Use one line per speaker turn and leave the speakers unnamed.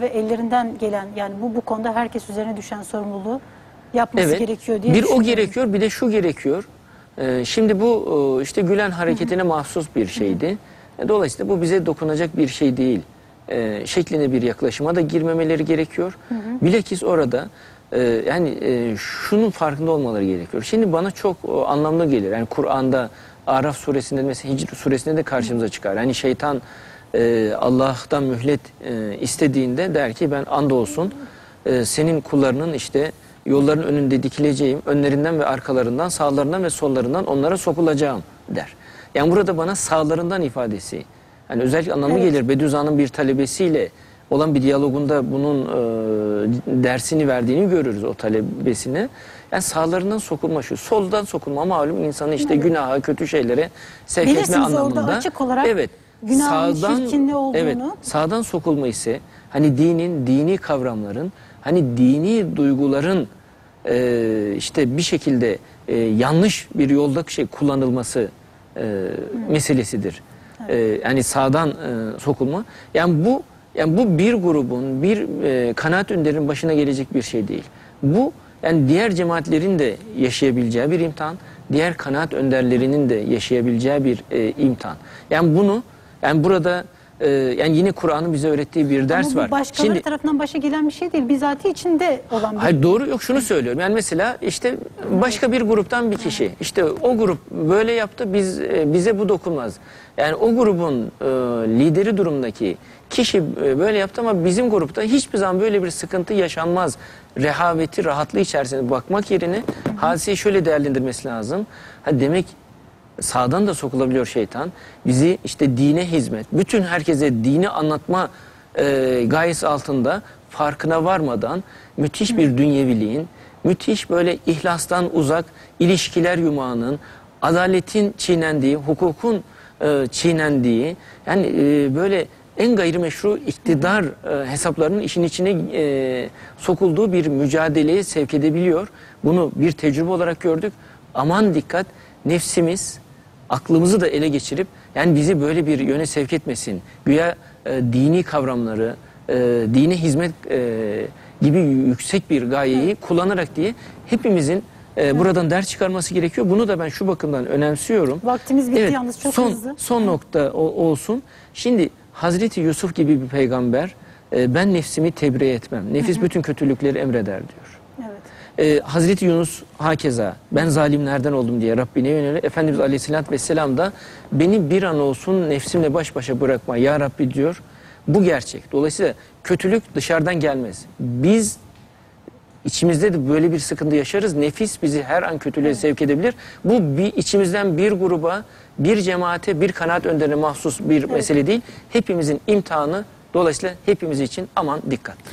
ve ellerinden gelen yani bu bu konuda herkes üzerine düşen sorumluluğu yapması
Evet.
gerekiyor diye
bir o gerekiyor bir de şu gerekiyor. Ee, şimdi bu e, işte Gülen hareketine mahsus bir şeydi. E, Dolayısıyla bu bize dokunacak bir şey değil. E, şekline bir yaklaşıma da girmemeleri gerekiyor. Bilakis orada e, yani e, şunun farkında olmaları gerekiyor. Şimdi bana çok e, anlamlı gelir. Yani Kur'an'da Araf suresinde mesela Hicr suresinde de karşımıza çıkar. Yani şeytan e, Allah'tan mühlet e, istediğinde der ki ben andolsun e, senin kullarının işte yolların önünde dikileceğim, önlerinden ve arkalarından, sağlarından ve sollarından onlara sokulacağım der. Yani burada bana sağlarından ifadesi. Yani özellikle anlamlı
Evet.
gelir. Bediüzzaman'ın bir talebesiyle olan bir diyalogunda bunun e, dersini verdiğini görürüz o talebesine. Yani sağlarından sokulma şu. Soldan sokulma malum insanı işte günaha, kötü şeylere sevk etme
Bilirsiniz orada
anlamında.
açık olarak
evet,
günahın, şirkin ne olduğunu-
Evet, sağdan sokulma ise hani dinin, dini kavramların, hani dini duyguların e, işte bir şekilde e, yanlış bir yolda şey kullanılması e, meselesidir. E, yani sağdan e, sokulma. Yani bu yani bu bir grubun, bir e, kanaat önderinin başına gelecek bir şey değil. Bu yani diğer cemaatlerin de yaşayabileceği bir imtihan, diğer kanaat önderlerinin de yaşayabileceği bir e, imtihan. Yani bunu yani burada e, yani yine Kur'an'ın bize öğrettiği bir ders
Ama bu
var.
başkaları tarafından başa gelen bir şey değil. Bizatihi içinde olan bir
Hayır doğru yok şunu söylüyorum. Yani mesela işte başka bir gruptan bir kişi. işte o grup böyle yaptı biz e, bize bu dokunmaz. Yani o grubun e, lideri durumdaki kişi e, böyle yaptı ama bizim grupta hiçbir zaman böyle bir sıkıntı yaşanmaz. Rehaveti, rahatlığı içerisinde bakmak yerine hadiseyi şöyle değerlendirmesi lazım. Ha demek sağdan da sokulabiliyor şeytan. Bizi işte dine hizmet, bütün herkese dini anlatma e, gayesi altında farkına varmadan müthiş bir dünyeviliğin, müthiş böyle ihlastan uzak ilişkiler yumağının, adaletin çiğnendiği, hukukun e, çiğnendiği, yani e, böyle en gayrimeşru iktidar e, hesaplarının işin içine e, sokulduğu bir mücadeleye sevk edebiliyor. Bunu bir tecrübe olarak gördük. Aman dikkat nefsimiz aklımızı da ele geçirip yani bizi böyle bir yöne sevk etmesin. Güya e, dini kavramları, e, dine hizmet e, gibi yüksek bir gayeyi kullanarak diye hepimizin e, buradan ders çıkarması gerekiyor. Bunu da ben şu bakımdan önemsiyorum.
Vaktimiz bitti yalnız, çok
son,
hızlı.
Son nokta o- olsun. Şimdi Hazreti Yusuf gibi bir peygamber e, ben nefsimi tebriğ etmem. Nefis bütün kötülükleri emreder diyor.
Evet.
Ee, Hazreti Yunus hakeza ben zalimlerden oldum diye Rabbine yöneliyor. Efendimiz Aleyhisselatü Vesselam da beni bir an olsun nefsimle baş başa bırakma ya Rabbi diyor. Bu gerçek. Dolayısıyla kötülük dışarıdan gelmez. Biz içimizde de böyle bir sıkıntı yaşarız. Nefis bizi her an kötülüğe sevk edebilir. Bu bir içimizden bir gruba, bir cemaate, bir kanaat önderine mahsus bir mesele değil. Hepimizin imtihanı. Dolayısıyla hepimiz için aman dikkat.